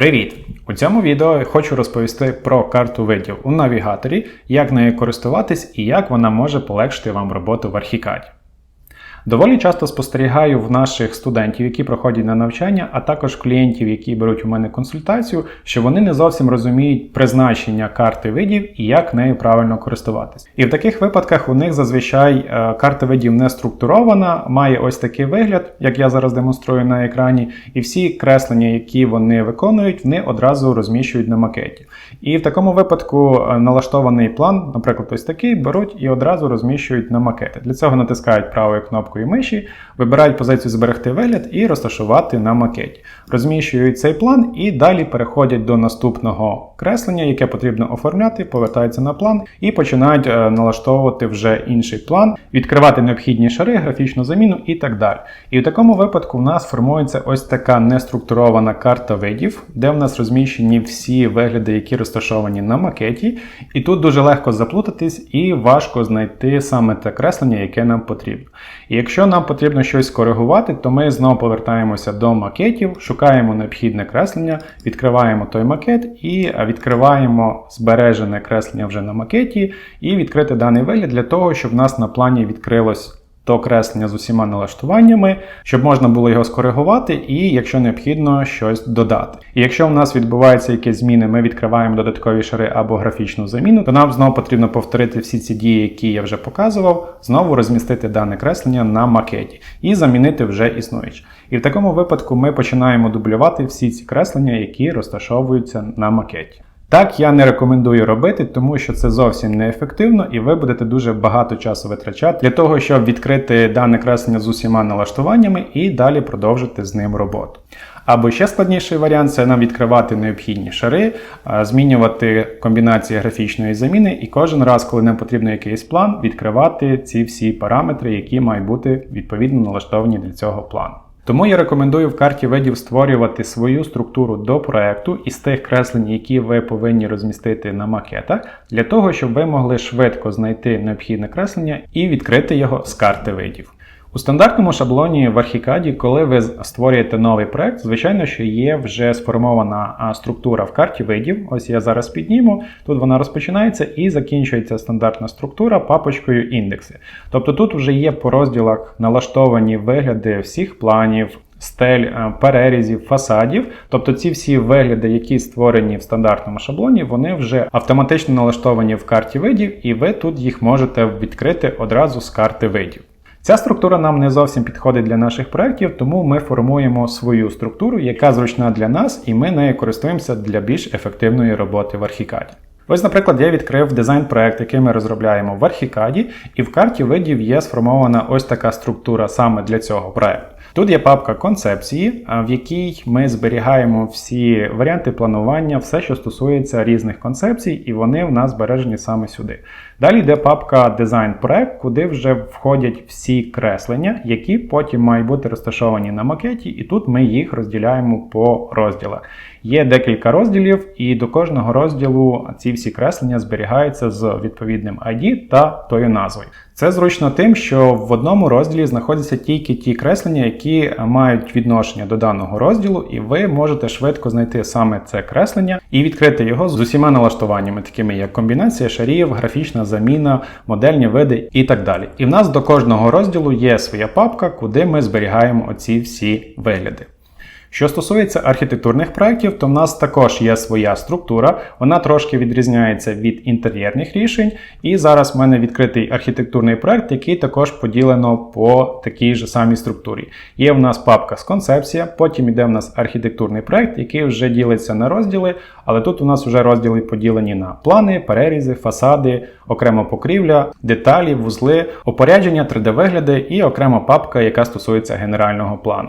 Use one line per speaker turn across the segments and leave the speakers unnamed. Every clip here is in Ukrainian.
Привіт! У цьому відео я хочу розповісти про карту видів у навігаторі, як нею користуватись і як вона може полегшити вам роботу в Архікаді. Доволі часто спостерігаю в наших студентів, які проходять на навчання, а також клієнтів, які беруть у мене консультацію, що вони не зовсім розуміють призначення карти видів і як нею правильно користуватись. І в таких випадках у них зазвичай е, карта видів не структурована, має ось такий вигляд, як я зараз демонструю на екрані, і всі креслення, які вони виконують, вони одразу розміщують на макеті. І в такому випадку е, налаштований план, наприклад, ось такий, беруть і одразу розміщують на макети. Для цього натискають правою кнопкою миші, вибирають позицію Зберегти вигляд і розташувати на макеті. Розміщують цей план і далі переходять до наступного креслення, яке потрібно оформляти, повертаються на план і починають е, налаштовувати вже інший план, відкривати необхідні шари, графічну заміну і так далі. І в такому випадку в нас формується ось така неструктурована карта видів, де в нас розміщені всі вигляди, які розташовані на макеті. І тут дуже легко заплутатись і важко знайти саме те креслення, яке нам потрібно. І якщо нам потрібно щось коригувати, то ми знову повертаємося до макетів, шукаємо необхідне креслення, відкриваємо той макет і відкриваємо збережене креслення вже на макеті, і відкрити даний вигляд для того, щоб в нас на плані відкрилось то креслення з усіма налаштуваннями, щоб можна було його скоригувати і, якщо необхідно, щось додати. І якщо в нас відбуваються якісь зміни, ми відкриваємо додаткові шари або графічну заміну, то нам знову потрібно повторити всі ці дії, які я вже показував, знову розмістити дане креслення на макеті і замінити вже існуюче. І в такому випадку ми починаємо дублювати всі ці креслення, які розташовуються на макеті. Так я не рекомендую робити, тому що це зовсім неефективно і ви будете дуже багато часу витрачати для того, щоб відкрити дане креслення з усіма налаштуваннями і далі продовжити з ним роботу. Або ще складніший варіант це нам відкривати необхідні шари, змінювати комбінації графічної заміни, і кожен раз, коли нам потрібен якийсь план, відкривати ці всі параметри, які мають бути відповідно налаштовані для цього плану. Тому я рекомендую в карті видів створювати свою структуру до проекту із тих креслень, які ви повинні розмістити на макетах, для того, щоб ви могли швидко знайти необхідне креслення і відкрити його з карти видів. У стандартному шаблоні в Архікаді, коли ви створюєте новий проект, звичайно, що є вже сформована структура в карті видів. Ось я зараз підніму. Тут вона розпочинається і закінчується стандартна структура папочкою індекси. Тобто тут вже є по розділах налаштовані вигляди всіх планів. Стель, перерізів, фасадів, тобто ці всі вигляди, які створені в стандартному шаблоні, вони вже автоматично налаштовані в карті видів, і ви тут їх можете відкрити одразу з карти видів. Ця структура нам не зовсім підходить для наших проєктів, тому ми формуємо свою структуру, яка зручна для нас, і ми нею користуємося для більш ефективної роботи в Архікаді. Ось, наприклад, я відкрив дизайн-проект, який ми розробляємо в Архікаді, і в карті видів є сформована ось така структура саме для цього проекту. Тут є папка концепції, в якій ми зберігаємо всі варіанти планування, все, що стосується різних концепцій, і вони в нас збережені саме сюди. Далі йде папка дизайн-проект, куди вже входять всі креслення, які потім мають бути розташовані на макеті, і тут ми їх розділяємо по розділах. Є декілька розділів, і до кожного розділу ці всі креслення зберігаються з відповідним ID та тою назвою. Це зручно тим, що в одному розділі знаходяться тільки ті креслення, які мають відношення до даного розділу, і ви можете швидко знайти саме це креслення і відкрити його з усіма налаштуваннями, такими як комбінація шарів, графічна заміна, модельні види і так далі. І в нас до кожного розділу є своя папка, куди ми зберігаємо оці всі вигляди. Що стосується архітектурних проєктів, то в нас також є своя структура, вона трошки відрізняється від інтер'єрних рішень. І зараз в мене відкритий архітектурний проєкт, який також поділено по такій же самій структурі. Є в нас папка з концепція, потім йде в нас архітектурний проєкт, який вже ділиться на розділи, але тут у нас вже розділи поділені на плани, перерізи, фасади, окремо покрівля, деталі, вузли, опорядження, 3D-вигляди і окрема папка, яка стосується генерального плану.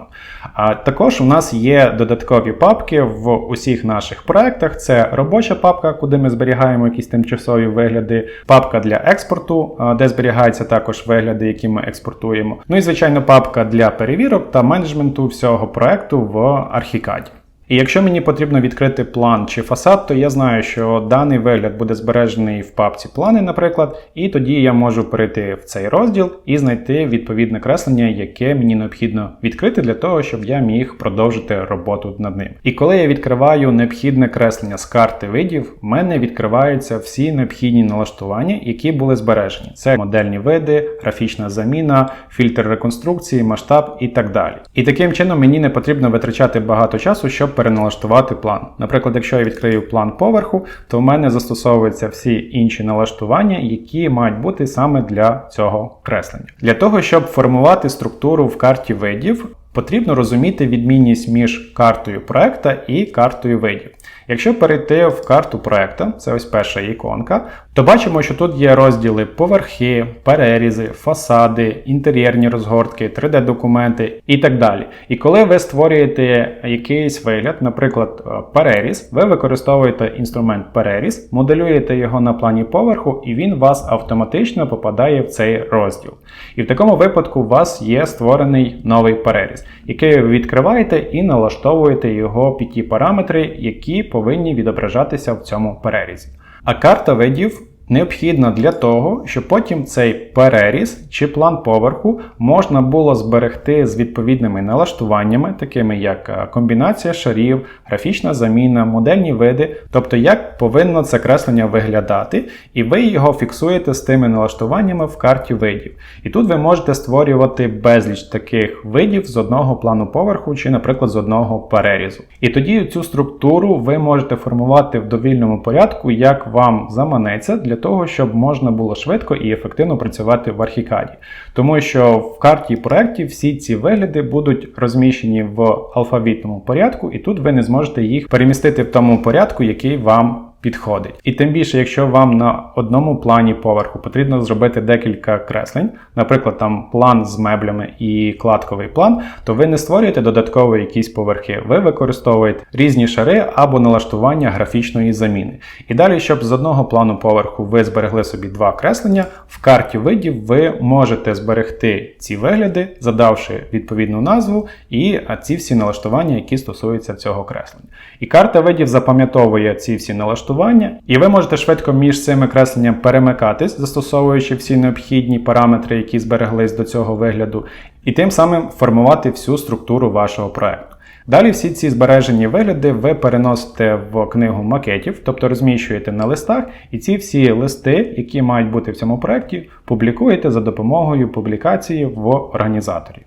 А також у нас є додаткові папки в усіх наших проектах. Це робоча папка, куди ми зберігаємо якісь тимчасові вигляди, папка для експорту, де зберігаються також вигляди, які ми експортуємо. Ну і звичайно, папка для перевірок та менеджменту всього проекту в Архікаді. І якщо мені потрібно відкрити план чи фасад, то я знаю, що даний вигляд буде збережений в папці плани, наприклад, і тоді я можу перейти в цей розділ і знайти відповідне креслення, яке мені необхідно відкрити для того, щоб я міг продовжити роботу над ним. І коли я відкриваю необхідне креслення з карти видів, в мене відкриваються всі необхідні налаштування, які були збережені. Це модельні види, графічна заміна, фільтр реконструкції, масштаб і так далі. І таким чином мені не потрібно витрачати багато часу, щоб переналаштувати план. Наприклад, якщо я відкрию план поверху, то в мене застосовуються всі інші налаштування, які мають бути саме для цього креслення. Для того, щоб формувати структуру в карті видів, потрібно розуміти відмінність між картою проекта і картою видів. Якщо перейти в карту проекта, це ось перша іконка, то бачимо, що тут є розділи поверхи, перерізи, фасади, інтер'єрні розгортки, 3D-документи і так далі. І коли ви створюєте якийсь вигляд, наприклад, е, переріз, ви використовуєте інструмент переріз, моделюєте його на плані поверху, і він вас автоматично попадає в цей розділ. І в такому випадку у вас є створений новий переріз, який ви відкриваєте і налаштовуєте його під ті параметри, які повинні відображатися в цьому перерізі. А карта видів необхідна для того, щоб потім цей переріз чи план поверху можна було зберегти з відповідними налаштуваннями, такими як е, комбінація шарів, графічна заміна, модельні види, тобто як повинно це креслення виглядати, і ви його фіксуєте з тими налаштуваннями в карті видів. І тут ви можете створювати безліч таких видів з одного плану поверху чи, наприклад, з одного перерізу. І тоді цю структуру ви можете формувати в довільному порядку, як вам заманеться, для того, щоб можна було швидко і ефективно працювати в архікаді. Тому що в карті проєктів всі ці вигляди будуть розміщені в алфавітному порядку, і тут ви не зможете їх перемістити в тому порядку, який вам підходить. І тим більше, якщо вам на одному плані поверху потрібно зробити декілька креслень, наприклад, там план з меблями і кладковий план, то ви не створюєте додаткові якісь поверхи, ви використовуєте різні шари або налаштування графічної заміни. І далі, щоб з одного плану поверху ви зберегли собі два креслення, в карті видів ви можете зберегти ці вигляди, задавши відповідну назву і ці всі налаштування, які стосуються цього креслення. І карта видів запам'ятовує ці всі налаштування і ви можете швидко між цими кресленнями перемикатись, застосовуючи всі необхідні параметри, які збереглись до цього вигляду, і тим самим формувати всю структуру вашого проекту. Далі всі ці збережені вигляди ви переносите в книгу макетів, тобто розміщуєте на листах, і ці всі листи, які мають бути в цьому проєкті, публікуєте за допомогою публікації в організаторі.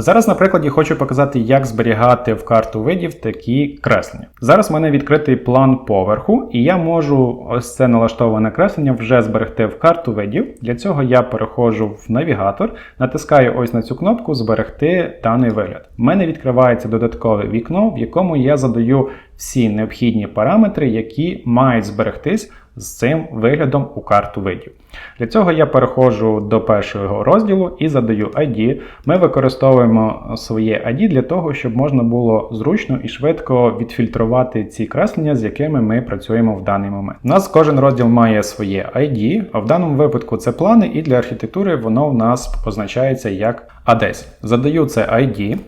А зараз на прикладі хочу показати, як зберігати в карту видів такі креслення. Зараз в мене відкритий план поверху, і я можу ось це налаштоване креслення вже зберегти в карту видів. Для цього я переходжу в навігатор, натискаю ось на цю кнопку Зберегти даний вигляд. У мене відкривається додаткове вікно, в якому я задаю всі необхідні параметри, які мають зберегтись з цим виглядом у карту видів. Для цього я переходжу до першого розділу і задаю ID. Ми використовуємо своє ID для того, щоб можна було зручно і швидко відфільтрувати ці креслення, з якими ми працюємо в даний момент. У нас кожен розділ має своє ID, а в даному випадку це плани, і для архітектури воно в нас позначається як A10. Задаю це ID.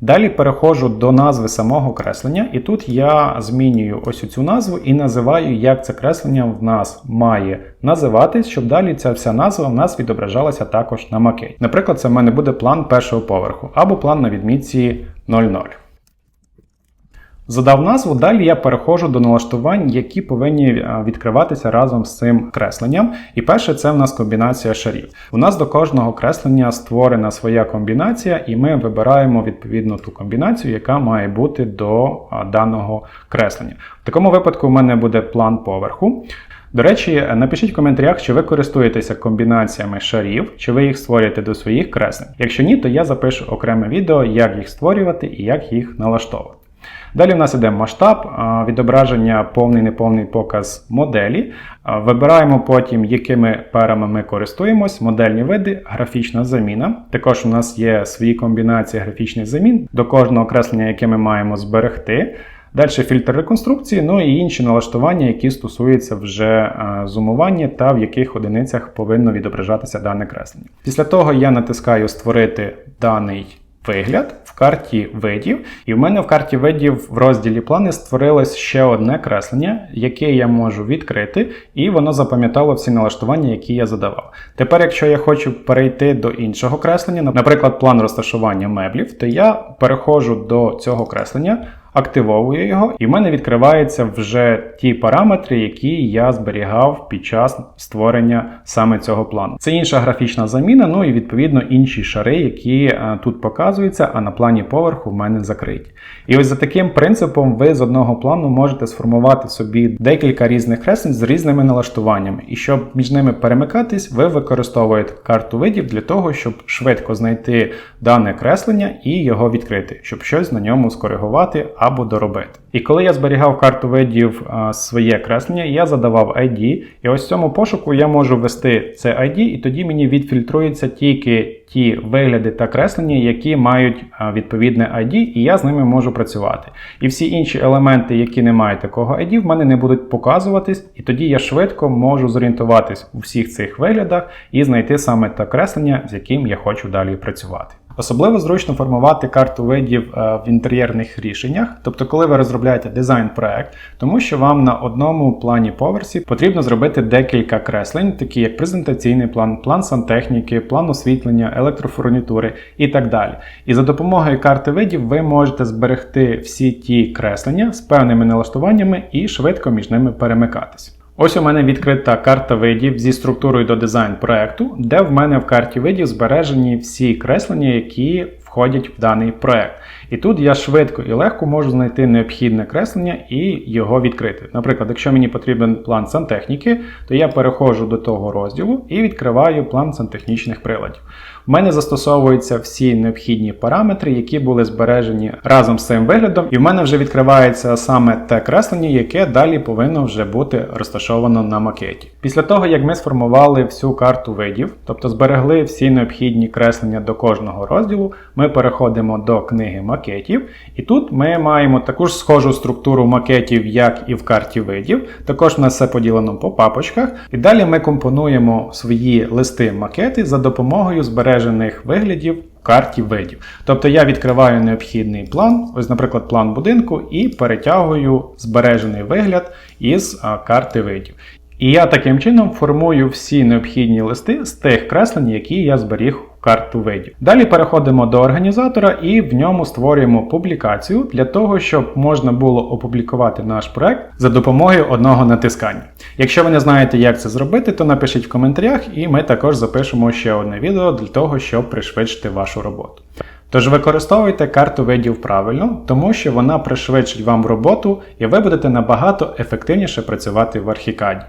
Далі переходжу до назви самого креслення, і тут я змінюю ось цю назву і називаю, як це креслення в нас має називатись, щоб далі ця вся назва в нас відображалася також на макеті. Наприклад, це в мене буде план першого поверху або план на відмітці 00. Задав назву, далі я переходжу до налаштувань, які повинні е, відкриватися разом з цим кресленням. І перше це в нас комбінація шарів. У нас до кожного креслення створена своя комбінація, і ми вибираємо відповідно ту комбінацію, яка має бути до е, даного креслення. В такому випадку в мене буде план поверху. До речі, напишіть в коментарях, чи ви користуєтеся комбінаціями шарів, чи ви їх створюєте до своїх креслень. Якщо ні, то я запишу окреме відео, як їх створювати і як їх налаштовувати. Далі в нас іде масштаб, відображення повний неповний показ моделі. Вибираємо потім, якими парами ми користуємось, модельні види, графічна заміна. Також у нас є свої комбінації графічних замін до кожного окреслення, яке ми маємо зберегти. Далі фільтр реконструкції, ну і інші налаштування, які стосуються вже зумування та в яких одиницях повинно відображатися дане креслення. Після того я натискаю Створити даний вигляд в карті видів, і в мене в карті видів в розділі плани створилось ще одне креслення, яке я можу відкрити, і воно запам'ятало всі налаштування, які я задавав. Тепер, якщо я хочу перейти до іншого креслення, наприклад, план розташування меблів, то я переходжу до цього креслення. Активовую його, і в мене відкриваються вже ті параметри, які я зберігав під час створення саме цього плану. Це інша графічна заміна, ну і відповідно інші шари, які е, тут показуються, а на плані поверху в мене закриті. І ось за таким принципом ви з одного плану можете сформувати собі декілька різних креслень з різними налаштуваннями. І щоб між ними перемикатись, ви використовуєте карту видів для того, щоб швидко знайти дане креслення і його відкрити, щоб щось на ньому скоригувати або доробити. І коли я зберігав карту видів а, своє креслення, я задавав ID, і ось в цьому пошуку я можу ввести це ID, і тоді мені відфільтруються тільки ті вигляди та креслення, які мають а, відповідне ID, і я з ними можу працювати. І всі інші елементи, які не мають такого ID, в мене не будуть показуватись, і тоді я швидко можу зорієнтуватись у всіх цих виглядах і знайти саме те креслення, з яким я хочу далі працювати. Особливо зручно формувати карту видів е, в інтер'єрних рішеннях, тобто, коли ви розробляєте дизайн-проект, тому що вам на одному плані поверсі потрібно зробити декілька креслень, такі як презентаційний план, план сантехніки, план освітлення, електрофурнітури і так далі. І за допомогою карти видів ви можете зберегти всі ті креслення з певними налаштуваннями і швидко між ними перемикатись. Ось у мене відкрита карта видів зі структурою до дизайн проекту, де в мене в карті видів збережені всі креслення, які входять в даний проект. І тут я швидко і легко можу знайти необхідне креслення і його відкрити. Наприклад, якщо мені потрібен план сантехніки, то я переходжу до того розділу і відкриваю план сантехнічних приладів. У мене застосовуються всі необхідні параметри, які були збережені разом з цим виглядом, і в мене вже відкривається саме те креслення, яке далі повинно вже бути розташовано на макеті. Після того, як ми сформували всю карту видів, тобто зберегли всі необхідні креслення до кожного розділу, ми переходимо до книги макетів, і тут ми маємо таку ж схожу структуру макетів, як і в карті видів. Також у нас все поділено по папочках. І далі ми компонуємо свої листи макети за допомогою збережених виглядів. Карті видів. Тобто я відкриваю необхідний план, ось, наприклад, план будинку, і перетягую збережений вигляд із карти видів. І я таким чином формую всі необхідні листи з тих креслень, які я зберіг карту видів. Далі переходимо до організатора і в ньому створюємо публікацію для того, щоб можна було опублікувати наш проект за допомогою одного натискання. Якщо ви не знаєте, як це зробити, то напишіть в коментарях, і ми також запишемо ще одне відео для того, щоб пришвидшити вашу роботу. Тож використовуйте карту видів правильно, тому що вона пришвидшить вам роботу і ви будете набагато ефективніше працювати в архікаді.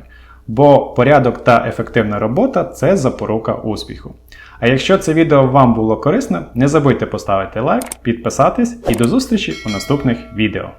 Бо порядок та ефективна робота це запорука успіху. А якщо це відео вам було корисне, не забудьте поставити лайк, підписатись і до зустрічі у наступних відео.